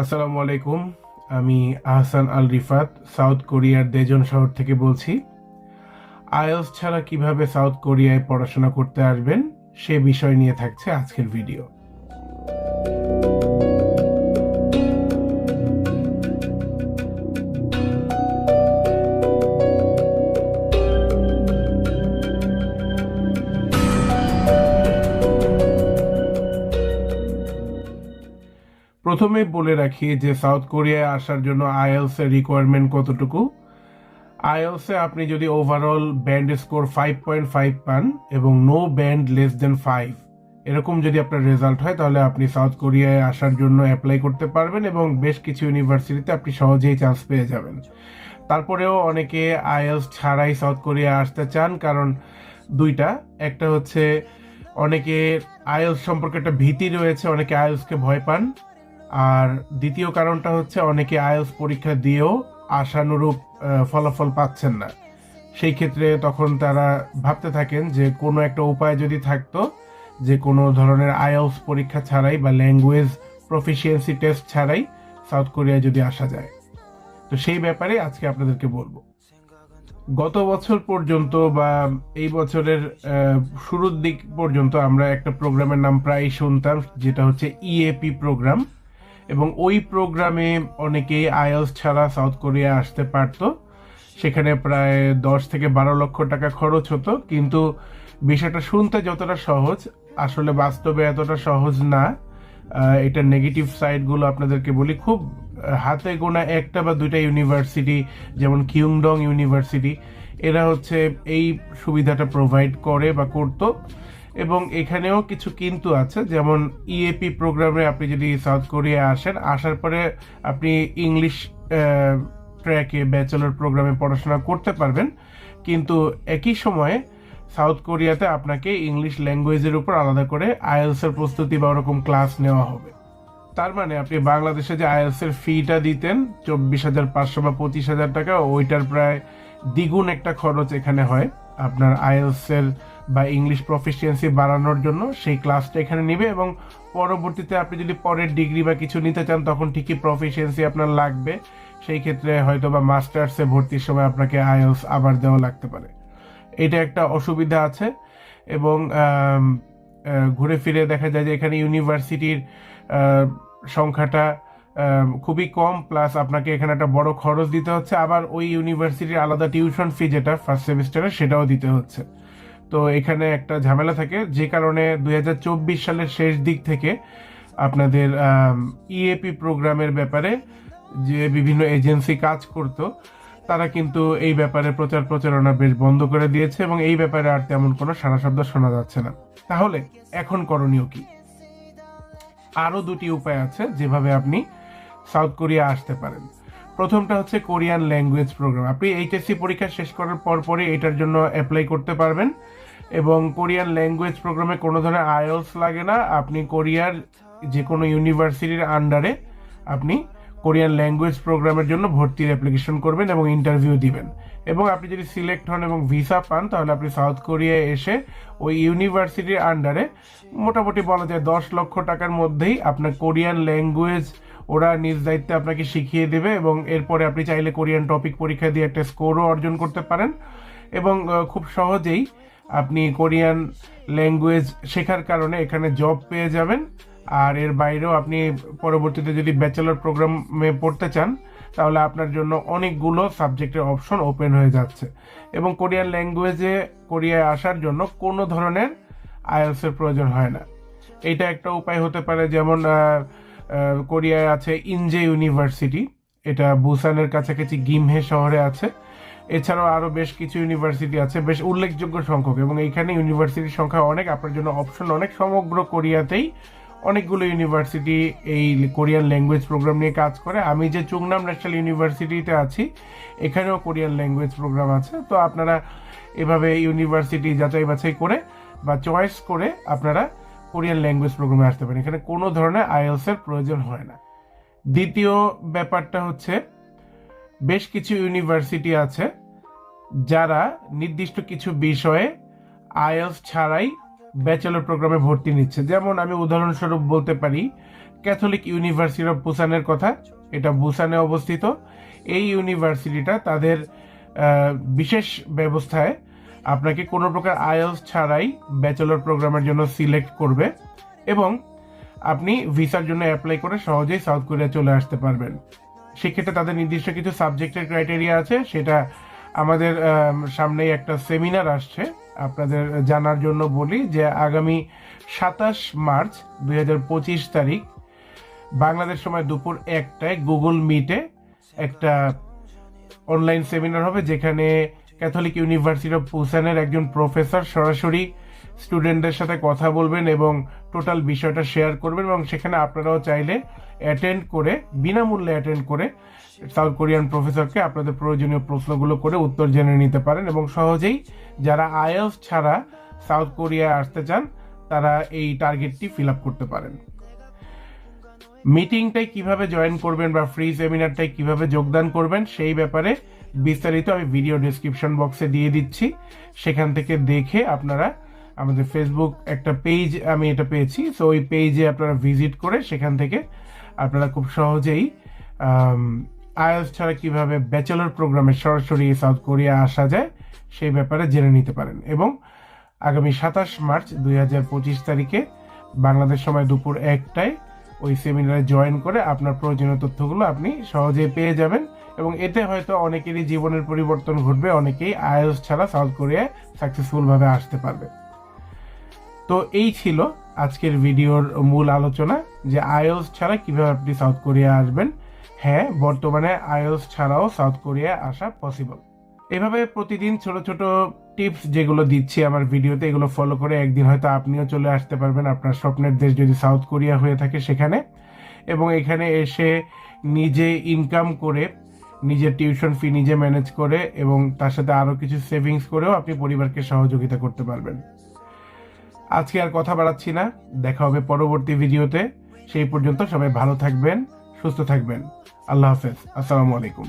আসসালামু আলাইকুম, আমি আহসান আল রিফাত, সাউথ কোরিয়ার দেজন শহর থেকে বলছি। আইএলস ছাড়া কীভাবে সাউথ কোরিয়ায় পড়াশোনা করতে আসবেন, সে বিষয় নিয়ে থাকছে আজকের ভিডিও। প্রথমে বলে রাখি যে সাউথ কোরিয়ায় আসার জন্য আইএলস এর রিকোয়ারমেন্ট কতটুকু? আইএলস আপনি যদি overall band score five point five পান এবং no band less than five এরকম যদি আপনার রেজাল্ট হয়, তাহলে আপনি সাউথ কোরিয়ায় আসার জন্য অ্যাপ্লাই করতে পারবেন এবং বেশ কিছু ইউনিভার্সিটিতে আপনি সহজেই চান্স পেয়ে যাবেন। তারপরেও অনেকে আইএলস ছাড়াই সাউথ কোরিয়া আসতে চান, কারণ দুইটা। একটা হচ্ছে অনেকে আইএলস সম্পর্কে একটা ভীতি রয়েছে, অনেকে আইএলসকে ভয় পান। আর দ্বিতীয় কারণটা হচ্ছে অনেকে আইএলস পরীক্ষা দিয়েও আশানুরূপ ফলাফল পাচ্ছেন না। সেই ক্ষেত্রে তখন তারা ভাবতে থাকেন যে কোনো একটা উপায় যদি থাকতো, যে কোনো ধরনের আইএলস পরীক্ষা ছাড়াই বা ল্যাঙ্গুয়েজ প্রফিসিয়েন্সি টেস্ট ছাড়াই সাউথ কোরিয়ায় যদি আসা যায়। তো সেই ব্যাপারে আজকে আপনাদেরকে বলব। গত বছর পর্যন্ত বা এই বছরের শুরুর দিক পর্যন্ত আমরা একটা প্রোগ্রামের নাম প্রায় শুনতাম, যেটা হচ্ছে ইএপি প্রোগ্রাম এবং ওই প্রোগ্রামে অনেকেই আইএলস ছাড়া সাউথ কোরিয়া আসতে পারতো। সেখানে প্রায় দশ থেকে বারো লক্ষ টাকা খরচ হতো। কিন্তু বিষয়টা শুনতে যতটা সহজ, আসলে বাস্তবে এতটা সহজ না। এটা নেগেটিভ সাইডগুলো আপনাদেরকে বলি। খুব হাতে গোনা একটা বা দুইটা ইউনিভার্সিটি যেমন কিউংডং ইউনিভার্সিটি এরা হচ্ছে এই সুবিধাটা প্রোভাইড করে বা করতো। এবং এখানেও কিছু কিন্তু আছে, যেমন ইএপি প্রোগ্রামে আপনি যদি সাউথ কোরিয়া আসেন, আসার পরে আপনি ইংলিশ ট্র্যাকে ব্যাচেলর প্রোগ্রামে পড়াশোনা করতে পারবেন। কিন্তু একই সময়ে সাউথ কোরিয়াতে আপনাকে ইংলিশ ল্যাঙ্গুয়েজের উপর আলাদা করে আইএলস এর প্রস্তুতি বা ওরকম ক্লাস নেওয়া হবে। তার মানে আপনি বাংলাদেশে যে আইএলস এর ফিটা দিতেন, চব্বিশ হাজার পাঁচশো বা পঁচিশ হাজার টাকা, ওইটার প্রায় দ্বিগুণ একটা খরচ এখানে হয়। আপনার আইএলস এর বা ইংলিশ প্রফিসিয়েন্সি বাড়ানোর জন্য সেই ক্লাসটা এখানে নেবে এবং পরবর্তীতে আপনি যদি পরের ডিগ্রি বা কিছু নিতে চান, তখন ঠিকই প্রফিসিয়েন্সি আপনার লাগবে। সেই ক্ষেত্রে হয়তো বা মাস্টার্সে ভর্তির সময় আপনাকে আইএলস আবার দেওয়া লাগতে পারে। এটা একটা অসুবিধা আছে এবং ঘুরে ফিরে দেখা যায় যে এখানে ইউনিভার্সিটির সংখ্যাটা খুবই কম প্লাস আপনাকে এখানে একটা বড় খরচ দিতে হচ্ছে। আবার ওই ইউনিভার্সিটির আলাদা টিউশন ফি যেটা ফার্স্ট সেমিস্টারে সেটাও দিতে হচ্ছে। তো এখানে একটা ঝামেলা থাকে, যে কারণে দুই হাজার চব্বিশ সালের শেষ দিক থেকে আপনাদের ইএপি প্রোগ্রামের ব্যাপারে যে বিভিন্ন এজেন্সি কাজ করত, তারা কিন্তু এই ব্যাপারে প্রচার প্রচারণা বেশ বন্ধ করে দিয়েছে এবং এই ব্যাপারে আর তেমন কোনো সারা শব্দ শোনা যাচ্ছে না। তাহলে এখন করণীয় কি? আরও দুটি উপায় আছে যেভাবে আপনি সাউথ কোরিয়া আসতে পারেন। প্রথমটা হচ্ছে কোরিয়ান ল্যাঙ্গুয়েজ প্রোগ্রাম। আপনি এইচএসসি পরীক্ষা শেষ করার পর পরই এটার জন্য অ্যাপ্লাই করতে পারবেন। এবং কোরিয়ান ল্যাঙ্গুয়েজ প্রোগ্রামে কোনো ধরনের আইএলস লাগে না। আপনি কোরিয়ার যে কোনো ইউনিভার্সিটির আন্ডারে আপনি কোরিয়ান ল্যাঙ্গুয়েজ প্রোগ্রামের জন্য ভর্তির অ্যাপ্লিকেশন করবেন এবং ইন্টারভিউ দিবেন। এবং আপনি যদি সিলেক্ট হন এবং ভিসা পান, তাহলে আপনি সাউথ কোরিয়ায় এসে ওই ইউনিভার্সিটির আন্ডারে মোটামুটি বলা যায় দশ লক্ষ টাকার মধ্যেই আপনার কোরিয়ান ল্যাঙ্গুয়েজ ওরা নিজ দায়িত্বে আপনাকে শিখিয়ে দেবে এবং এরপরে আপনি চাইলে কোরিয়ান টপিক পরীক্ষা দিয়ে একটা স্কোরও অর্জন করতে পারেন। এবং খুব সহজেই আপনি কোরিয়ান ল্যাঙ্গুয়েজ শেখার কারণে এখানে জব পেয়ে যাবেন। আর এর বাইরেও আপনি পরবর্তীতে যদি ব্যাচেলর প্রোগ্রামে পড়তে চান, তাহলে আপনার জন্য অনেকগুলো সাবজেক্টের অপশন ওপেন হয়ে যাচ্ছে। এবং কোরিয়ান ল্যাঙ্গুয়েজে কোরিয়ায় আসার জন্য কোনো ধরনের আইএলসের প্রয়োজন হয় না। এটা একটা উপায় হতে পারে, যেমন কোরিয়ায় আছে ইনজে ইউনিভার্সিটি। এটা বুসানের কাছাকাছি গিমহে শহরে আছে। এছাড়াও আরও বেশ কিছু ইউনিভার্সিটি আছে, বেশ উল্লেখযোগ্য সংখ্যক এবং এইখানে ইউনিভার্সিটির সংখ্যা অনেক, আপনার জন্য অপশন অনেক। সমগ্র কোরিয়াতেই অনেকগুলো ইউনিভার্সিটি এই কোরিয়ান ল্যাঙ্গুয়েজ প্রোগ্রাম নিয়ে কাজ করে। আমি যে চুংনাম ন্যাশনাল ইউনিভার্সিটিতে আছি, এখানেও কোরিয়ান ল্যাঙ্গুয়েজ প্রোগ্রাম আছে। তো আপনারা এভাবে ইউনিভার্সিটি যাচাই বাছাই করে বা চয়েস করে আপনারা কোরিয়ান ল্যাঙ্গুয়েজ প্রোগ্রামে আসতে পারেন। এখানে কোনো ধরনের আইএলস এর প্রয়োজন হয় না। দ্বিতীয় ব্যাপারটা হচ্ছে বেশ কিছু ইউনিভার্সিটি আছে যারা নির্দিষ্ট কিছু বিষয়ে আইএলস ছাড়াই ব্যাচেলর প্রোগ্রামে ভর্তি নিচ্ছে। যেমন আমি উদাহরণস্বরূপ বলতে পারি, ক্যাথলিক ইউনিভার্সিটি অফ বুসানের কথা, এটা বুসানে অবস্থিত। এই ইউনিভার্সিটিটা তাদের বিশেষ ব্যবস্থায় আপনাকে কোনো প্রকার আইএলস ছাড়াই ব্যাচেলর প্রোগ্রামের জন্য সিলেক্ট করবে এবং আপনি ভিসার জন্য অ্যাপ্লাই করে সহজেই সাউথ কোরিয়া চলে আসতে পারবেন। সেক্ষেত্রে তাদের নির্দিষ্ট কিছু সাবজেক্টের ক্রাইটেরিয়া আছে, সেটা আমাদের সামনেই একটা সেমিনার আসছে। আপনাদের জানার জন্য বলি যে আগামী সাতাশ মার্চ দু হাজার পঁচিশ তারিখ বাংলাদেশ সময় দুপুর একটায় গুগল মিটে একটা অনলাইন সেমিনার হবে, যেখানে ক্যাথলিক ইউনিভার্সিটি অফ পুসানের একজন প্রফেসর সরাসরি স্টুডেন্টদের সাথে কথা বলবেন এবং টোটাল বিষয়টা শেয়ার করবেন এবং সেখানে আপনারাও চাইলে অ্যাটেন্ড করে, বিনামূল্যে অ্যাটেন্ড করে সাউথ কোরিয়ান প্রফেসরকে আপনাদের প্রয়োজনীয় প্রশ্নগুলো করে উত্তর জেনে নিতে পারেন এবং সহজেই যারা আইএলস ছাড়া সাউথ কোরিয়ায় আসতে চান, তারা এই টার্গেটটি ফিল আপ করতে পারেন। মিটিংটাই কীভাবে জয়েন করবেন বা ফ্রি সেমিনারটাই কীভাবে যোগদান করবেন, সেই ব্যাপারে বিস্তারিত আমি ভিডিও ডেসক্রিপশন বক্সে দিয়ে দিচ্ছি। সেখান থেকে দেখে আপনারা আমাদের ফেসবুক একটা পেজ আমি এটা পেয়েছি। সো ওই পেজে আপনারা ভিজিট করে সেখান থেকে আপনারা খুব সহজেই আইএলস ছাড়া কীভাবে ব্যাচেলর প্রোগ্রামে সরাসরি সাউথ কোরিয়া আসা যায়, সেই ব্যাপারে জেনে নিতে পারেন। এবং আগামী সাতাশ মার্চ দুই হাজার পঁচিশ তারিখে বাংলাদেশ সময় দুপুর একটায় ওই সেমিনারে জয়েন করে আপনার প্রয়োজনীয় তথ্যগুলো আপনি সহজেই পেয়ে যাবেন। এবং এতে হয়তো অনেকেরই জীবনের পরিবর্তন ঘটবে, অনেকেই আইএলস ছাড়া সাউথ কোরিয়ায় সাকসেসফুলভাবে আসতে পারবে। তো এই ছিল আজকের ভিডিওর মূল আলোচনা যে আইএলস ছাড়া কীভাবে আপনি সাউথ কোরিয়া আসবেন। হ্যাঁ বর্তমানে আইএলস ছাড়াও সাউথ কোরিয়া আসা পসিবল এভাবে প্রতিদিন ছোট ছোট টিপস যেগুলো দিচ্ছি আমার ভিডিওতে, এগুলো ফলো করে একদিন হয়তো আপনিও চলে আসতে পারবেন আপনার স্বপ্নের দেশ যদি সাউথ কোরিয়া হয়ে থাকে সেখানে। এবং এখানে এসে নিজে ইনকাম করে, নিজের টিউশন ফি নিজে ম্যানেজ করে এবং তার সাথে আরও কিছু সেভিংস করেও আপনি পরিবারকে সহযোগিতা করতে পারবেন। আজকে আর কথা বাড়াচ্ছি না। দেখা হবে পরবর্তী ভিডিওতে। সেই পর্যন্ত সবাই ভালো থাকবেন, সুস্থ থাকবেন। আল্লাহ হাফেজ। আসসালামু আলাইকুম।